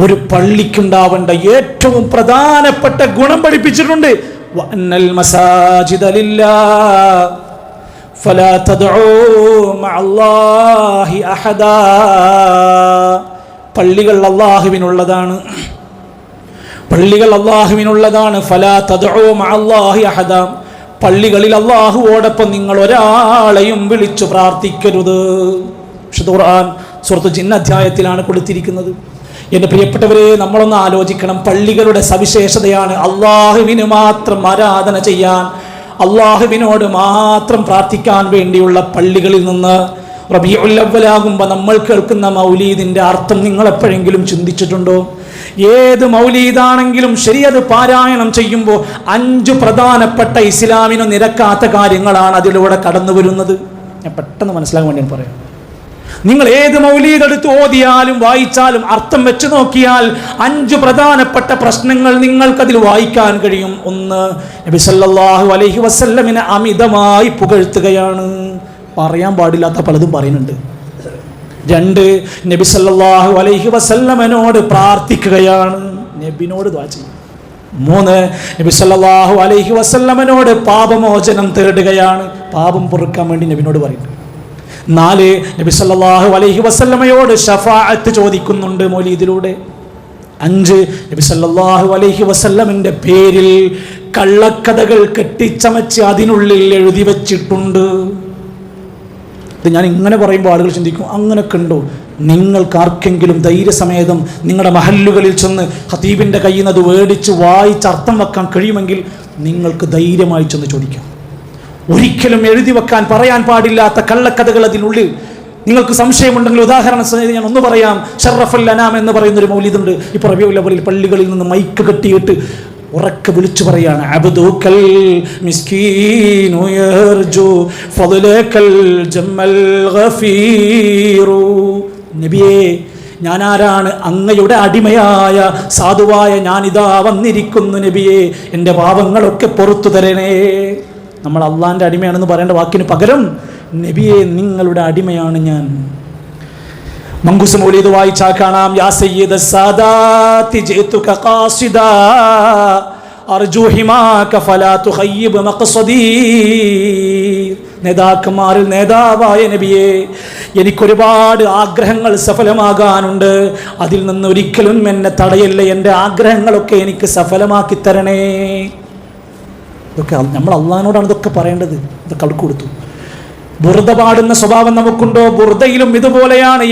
ഒരു പള്ളിക്കുണ്ടാവേണ്ട ഏറ്റവും പ്രധാനപ്പെട്ട ഗുണം പഠിപ്പിച്ചിട്ടുണ്ട്. പള്ളികൾ അള്ളാഹുവിനുള്ളതാണ് പള്ളികൾ അള്ളാഹുവിനുള്ളതാണ് ഫലാ പള്ളികളിൽ അള്ളാഹുവോടൊപ്പം നിങ്ങൾ ഒരാളെയും വിളിച്ചു പ്രാർത്ഥിക്കരുത്. ഖുർആൻ ജിന്ന അധ്യായത്തിലാണ് കൊടുത്തിരിക്കുന്നത്. എന്റെ പ്രിയപ്പെട്ടവരെ നമ്മളൊന്ന് ആലോചിക്കണം. പള്ളികളുടെ സവിശേഷതയാണ് അള്ളാഹുവിന് മാത്രം ആരാധന ചെയ്യാൻ അള്ളാഹുവിനോട് മാത്രം പ്രാർത്ഥിക്കാൻ വേണ്ടിയുള്ള പള്ളികളിൽ നിന്ന് റബിയുല്ലവലാകുമ്പോൾ നമ്മൾ കേൾക്കുന്ന മൗലീദിന്റെ അർത്ഥം നിങ്ങൾ എപ്പോഴെങ്കിലും ചിന്തിച്ചിട്ടുണ്ടോ? ഏത് മൗലീദാണെങ്കിലും ശരി അത് പാരായണം ചെയ്യുമ്പോൾ അഞ്ചു പ്രധാനപ്പെട്ട ഇസ്ലാമിന് നിരക്കാത്ത കാര്യങ്ങളാണ് അതിലൂടെ കടന്നു വരുന്നത് ഞാൻ പെട്ടെന്ന് മനസ്സിലാക്കാൻ വേണ്ടി പറയാം. നിങ്ങൾ ഏത് മൗലീദ് എടുത്ത് ഓതിയാലും വായിച്ചാലും അർത്ഥം വെച്ച് നോക്കിയാൽ അഞ്ച് പ്രധാനപ്പെട്ട പ്രശ്നങ്ങൾ നിങ്ങൾക്കതിൽ വായിക്കാൻ കഴിയും. ഒന്ന് നബി സല്ലല്ലാഹു അലൈഹി വസല്ലമിനെ അമിതമായി പുകഴ്ത്തുകയാണ്. പറയാൻ പാടില്ലാത്ത പലതും പറയുന്നുണ്ട്. രണ്ട് നബി സല്ലല്ലാഹു അലൈഹി വസല്ലമനോട് പ്രാർത്ഥിക്കുകയാണ്. നബിനോട് ദ്വാ ചെയ്യും. മൂന്ന് നബി സല്ലല്ലാഹു അലൈഹി വസല്ലമനോട് പാപമോചനം തേടുകയാണ്. പാപം പൊറുക്കാൻ വേണ്ടി നബിനോട് പറയുന്നു. നാല് നബി സല്ലല്ലാഹു അലൈഹി വസല്ലമയോട് ഷഫാഅത്ത് ചോദിക്കുന്നുണ്ട് മൗലിദിലൂടെ. അഞ്ച് നബി സല്ലല്ലാഹു അലൈഹി വസല്ലമയുടെ പേരിൽ കള്ളക്കഥകൾ കെട്ടിച്ചമച്ച് അതിനുള്ളിൽ എഴുതി വച്ചിട്ടുണ്ട്. ഇത് ഞാൻ ഇങ്ങനെ പറയുമ്പോൾ ആളുകൾ ചിന്തിക്കും അങ്ങനെയൊക്കെ ഉണ്ടോ? നിങ്ങൾക്ക് ആർക്കെങ്കിലും ധൈര്യസമേതം നിങ്ങളുടെ മഹല്ലുകളിൽ ചെന്ന് ഹതീബിന്റെ കയ്യിൽ നിന്ന് അത് മേടിച്ച് വായിച്ച് അർത്ഥം വെക്കാൻ കഴിയുമെങ്കിൽ നിങ്ങൾക്ക് ധൈര്യമായി ചെന്ന് ചോദിക്കാം. ഒരിക്കലും എഴുതി വെക്കാൻ പറയാൻ പാടില്ലാത്ത കള്ളക്കഥകൾ അതിനുള്ളിൽ. നിങ്ങൾക്ക് സംശയമുണ്ടെങ്കിൽ ഉദാഹരണ സഹിതം ഞാൻ ഒന്ന് പറയാം. ഷറഫ് അനാം എന്ന് പറയുന്ന ഒരു മൗലിദുണ്ട്. ഇപ്പോൾ റബിയുൽ ലെവലിൽ പള്ളികളിൽ നിന്ന് മൈക്ക് കെട്ടിയിട്ട് ഉറക്കെ വിളിച്ചു പറയാണ് അബ്ദുക്കൽ നബിയേ ഞാൻ ആരാണ് അങ്ങയുടെ അടിമയായ സാധുവായ ഞാനിതാ വന്നിരിക്കുന്നു നബിയെ എന്റെ പാപങ്ങളൊക്കെ പുറത്തു തരണേ. നമ്മൾ അള്ളാന്റെ അടിമയാണെന്ന് പറയേണ്ട വാക്കിന് പകരം നബിയെ നിങ്ങളുടെ അടിമയാണ് ഞാൻ. മങ്കുസ് മൗലീദ് വായിച്ചാൽ കാണാം യാ സയ്യിദ സാദാതി ജേതുക ഖാസിദാ അർജു ഹിമാക ഫലാ തുഖയ്യിബ് മഖ്സദീ. നേതാക്കന്മാരിൽ നേതാവായ നബിയെ എനിക്കൊരുപാട് ആഗ്രഹങ്ങൾ സഫലമാകാനുണ്ട്. അതിൽ നിന്ന് ഒരിക്കലും എന്നെ തടയല്ല എന്റെ ആഗ്രഹങ്ങളൊക്കെ എനിക്ക് സഫലമാക്കി തരണേ. ഇതൊക്കെ നമ്മൾ അള്ളഹാനോടാണ് ഇതൊക്കെ പറയേണ്ടത്. ഇതൊക്കെ അവൾക്ക് കൊടുത്തു. ബുർദ പാടുന്ന സ്വഭാവം നമുക്കുണ്ടോ? ബുർദയിലും ഇതുപോലെയാണ്.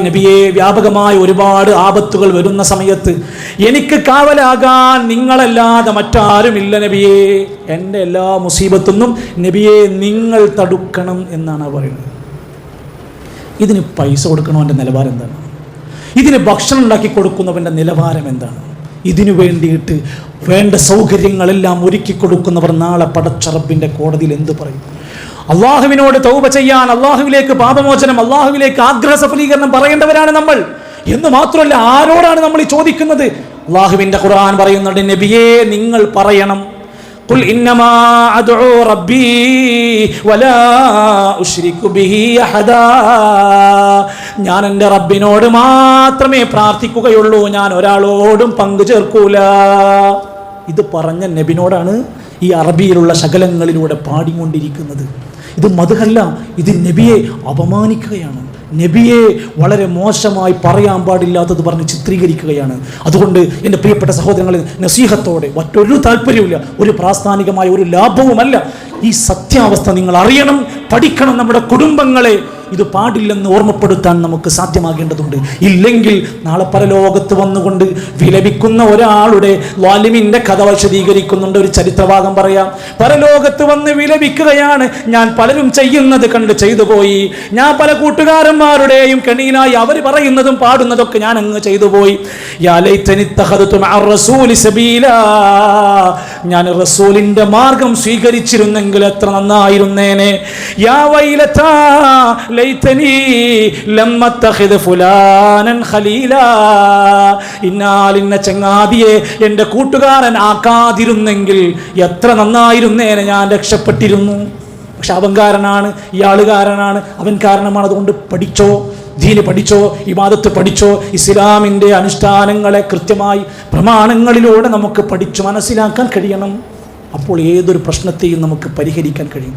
നബിയെ വ്യാപകമായ ഒരുപാട് ആപത്തുകൾ വരുന്ന സമയത്ത് എനിക്ക് കാവലാകാൻ നിങ്ങളല്ലാതെ മറ്റാരുമില്ല നബിയെ. എന്റെ എല്ലാ മുസീബത്തൊന്നും നബിയെ നിങ്ങൾ തടുക്കണം എന്നാണ് പറയുന്നത്. ഇതിന് പൈസ കൊടുക്കണവന്റെ നിലവാരം എന്താണ്? ഇതിന് ഭക്ഷണം ഉണ്ടാക്കി കൊടുക്കുന്നവന്റെ നിലവാരം എന്താണ്? ഇതിനു വേണ്ടിയിട്ട് വേണ്ട സൗകര്യങ്ങളെല്ലാം ഒരുക്കി കൊടുക്കുന്നവർ നാളെ പടച്ചറബിന്റെ കോടതിയിൽ എന്ത് പറയും? അള്ളാഹുവിനോട് തൗപ ചെയ്യാൻ അള്ളാഹുവിലേക്ക് പാപമോചനം അള്ളാഹുവിലേക്ക് ആഗ്രഹ സഫലീകരണം പറയേണ്ടവരാണ് നമ്മൾ. എന്ന് മാത്രമല്ല ആരോടാണ് നമ്മൾ ചോദിക്കുന്നത്? അള്ളാഹുവിന്റെ ഖുർആൻ പറയുന്നുണ്ട് നബിയേ നിങ്ങൾ പറയണം. قل إنما أدعو ربي ولا أشرك به أحدا ഞാൻ എൻ്റെ റബ്ബിനോട് മാത്രമേ പ്രാർത്ഥിക്കുകയുള്ളൂ ഞാൻ ഒരാളോടും പങ്കു ചേർക്കൂല ഇത് പറഞ്ഞ നബിനോടാണ് ഈ അറബിയിലുള്ള ശകലങ്ങളിലൂടെ പാടിക്കൊണ്ടിരിക്കുന്നത് ഇത് മധുഹല്ല ഇത് നബിയെ അപമാനിക്കുകയാണ് നബിയെ വളരെ മോശമായി പറയാൻ പാടില്ലാത്തത് പറഞ്ഞ് ചിത്രീകരിക്കുകയാണ്. അതുകൊണ്ട് എന്റെ പ്രിയപ്പെട്ട സഹോദരങ്ങളെ നസീഹത്തോടെ മറ്റൊരു താല്പര്യവുമില്ല. ഒരു പ്രാസ്ഥാനികമായ ഒരു ലാഭവുമല്ല. ഈ സത്യാവസ്ഥ നിങ്ങൾ അറിയണം പഠിക്കണം നമ്മുടെ കുടുംബങ്ങളെ. ഇത് പാടില്ലെന്ന് ഓർമ്മപ്പെടുത്താൻ നമുക്ക് സാധ്യമാകേണ്ടതുണ്ട്. ഇല്ലെങ്കിൽ നാളെ പരലോകത്ത് വന്നുകൊണ്ട് വിലപിക്കുന്ന ഒരാളുടെ വാലിമിന്റെ കഥ വിശദീകരിക്കുന്നുണ്ട് ഒരു ചരിത്രഭാഗം പറയാം. പരലോകത്ത് വന്ന് വിലപിക്കുകയാണ്. ഞാൻ പലരും ചെയ്യുന്നത് കണ്ട് ചെയ്തു പോയി. ഞാൻ പല കൂട്ടുകാരന്മാരുടെയും കെണിയിലായി അവർ പറയുന്നതും പാടുന്നതൊക്കെ ഞാൻ അങ്ങ് ചെയ്തു പോയി. ഞാൻ റസൂലിന്റെ മാർഗം സ്വീകരിച്ചിരുന്നെങ്കിൽ എത്ര നന്നായിരുന്നേനെ. യാ വൈലതാ ഫുലാനൻ ചങ്ങാതിയെ എന്റെ കൂട്ടുകാരൻ ആക്കാതിരുന്നെങ്കിൽ എത്ര നന്നായിരുന്നേനെ ഞാൻ രക്ഷപ്പെട്ടിരുന്നു. പക്ഷെ അവൻ കാരനാണ് ഇയാളുകാരനാണ്. അവൻ കാരണമാണ് അതുകൊണ്ട് പഠിച്ചോ? ദീന് പഠിച്ചോ ഇബാദത്ത് പഠിച്ചോ ഇസ്ലാമിന്റെ അനുഷ്ഠാനങ്ങളെ കൃത്യമായി പ്രമാണങ്ങളിലൂടെ നമുക്ക് പഠിച്ചു മനസ്സിലാക്കാൻ കഴിയണം. അപ്പോൾ ഏതൊരു പ്രശ്നത്തെയും നമുക്ക് പരിഹരിക്കാൻ കഴിയും.